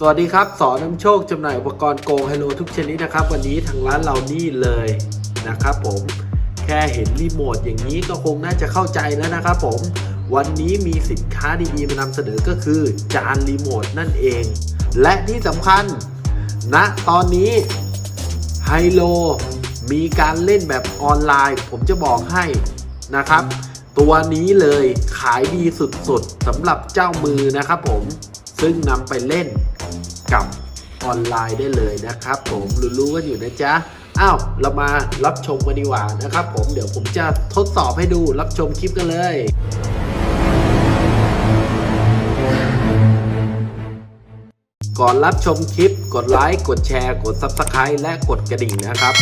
สวัสดีครับสอนนำโชคจำหน่ายอุปกรณ์โกงไฮโลทุกชนิดนะครับ วันนี้ทางร้านเรานี่เลยนะครับผมแค่เห็นรีโมทอย่างนี้ก็คงน่าจะเข้าใจแล้วนะครับผม วันนี้มีสินค้าดีๆมานำเสนอก็คือจานรีโมทนั่นเอง และที่สำคัญณนะตอนนี้ไฮโลมีการเล่นแบบออนไลน์ ผมจะบอกให้นะครับ ตัวนี้เลยขายดีสุดๆสำหรับเจ้ามือนะครับผมซึ่งนำไปเล่น กับออนไลน์ได้เลยนะครับผมรู้ๆกันอยู่นะจ๊ะอ้าวเรามารับชมกันดีกว่านะครับผมเดี๋ยวผมจะทดสอบให้ดูรับชมคลิปกันเลยก่อนรับชมคลิป กดไลค์ กดแชร์ กด Subscribe และกดกระดิ่งนะครับ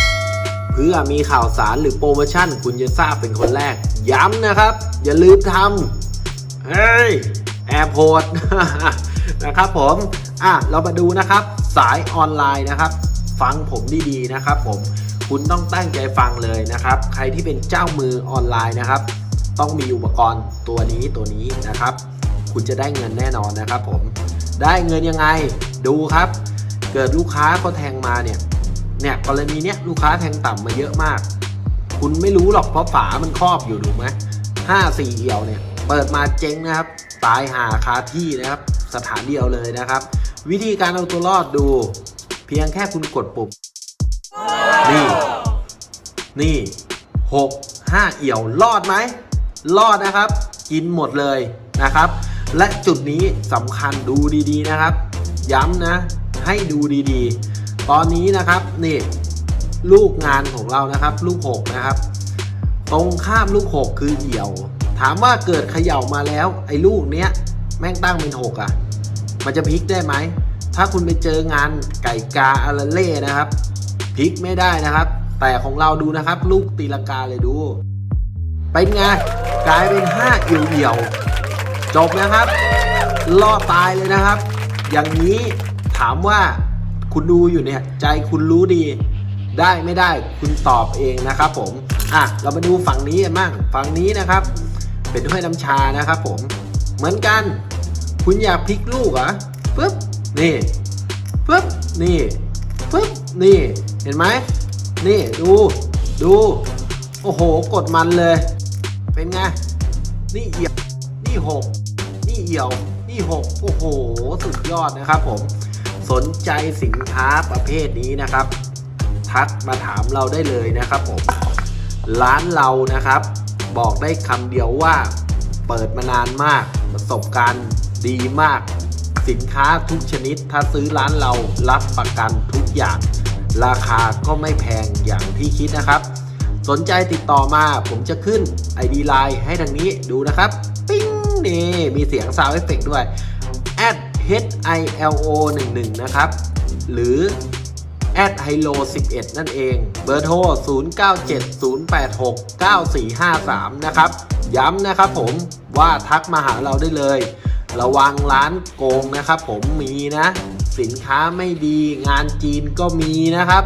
เพื่อมีข่าวสารหรือโปรโมชั่น คุณจะทราบเป็นคนแรก ย้ำนะครับ อย่าลืมทำเฮ้ย แอร์พอร์ต นะครับผมอะเรามาดูนะครับ สายออนไลน์นะครับ ฟังผมดีๆนะครับ ผมคุณต้องตั้งใจฟังเลยนะครับ ใครที่เป็นเจ้ามือออนไลน์นะครับ ต้องมีอุปกรณ์ตัวนี้ตัวนี้นะครับ คุณจะได้เงินแน่นอนนะครับ ผมได้เงินยังไงดูครับ เกิดลูกค้าเขาแทงมาเนี่ยเนี่ยกรณีเนี้ยลูกค้าแทงต่ำมาเยอะมาก คุณไม่รู้หรอกเพราะฝามันครอบอยู่ถูกไหมห้าสี่เอี่ยวเนี่ย เปิดมาเจ๊งนะครับ ตายหาคาที่นะครับ สถานเดียวเลยนะครับ วิธีการเอาตัวรอดดู เพียงแค่คุณกดปุ่ม นี่ นี่หกห้าเอี่ยวรอดไหม รอดนะครับ กินหมดเลยนะครับ และจุดนี้สำคัญดูดีๆนะครับ ย้ำนะ ให้ดูดีๆ ตอนนี้นะครับนี่ลูกงานของเรานะครับ ลูกหกนะครับ ตรงข้ามลูกหกคือเหี่ยว ถามว่าเกิดเขย่ามาแล้ว ไอ้ลูกเนี้ย แม่งตั้งเป็นหกอะ่ะ มันจะพลิกได้ไหม ถ้าคุณไปเจองานไก่กาอาราเล่นะครับพลิกไม่ได้นะครับ แต่ของเราดูนะครับ ลูกตีลังกาเลยดู เป็นไง กลายเป็นห้าเอี่ยวเอี่ยวๆจบนะครับล่อตายเลยนะครับ อย่างนี้ถามว่าคุณดูอยู่เนี่ย ใจคุณรู้ดีได้ไม่ได้คุณตอบเองนะครับผม อะ เรามาดูฝั่งนี้กันบ้างฝั่งนี้นะครับ เป็นถ้วยน้ำชานะครับผม เหมือนกัน คุณอยากพลิกลูกเหรอปึ๊บนี่ปึ๊บนี่ปึ๊บนี่เห็นไหมนี่ดูดู โอ้โหกดมันเลย เป็นไง นี่เอี่ยว นี่หกนี่เอี่ยว นี่หกโอ้โห สุดยอดนะครับผม สนใจสินค้าประเภทนี้นะครับ ทักมาถามเราได้เลยนะครับผม ร้านเรานะครับ บอกได้คำเดียวว่า เปิดมานานมาก ประสบการณ์ดีมาก สินค้าทุกชนิดถ้าซื้อร้านเรารับประกันทุกอย่าง ราคาก็ไม่แพงอย่างที่คิดนะครับ สนใจติดต่อมาผมจะขึ้น ID Line ให้ทางนี้ดูนะครับ ปิ้งนี่มีเสียงซาวเอฟเฟกด้วย at h i l o 1 1นะครับ หรือ at h i l o 11 นั่นเอง เบอร์โทร 0970869453 นะครับ ย้ำนะครับผมว่าทักมาหาเราได้เลย ระวังร้านโกงนะครับผมมีนะ สินค้าไม่ดีงานจีนก็มีนะครับ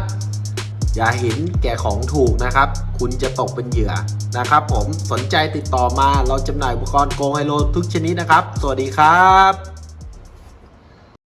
อย่าเห็นแก่ของถูกนะครับ คุณจะตกเป็นเหยื่อนะครับ ผมสนใจติดต่อมาเราจำหน่ายอุปกรณ์โกงไฮโลทุกชนิดนะครับ สวัสดีครับ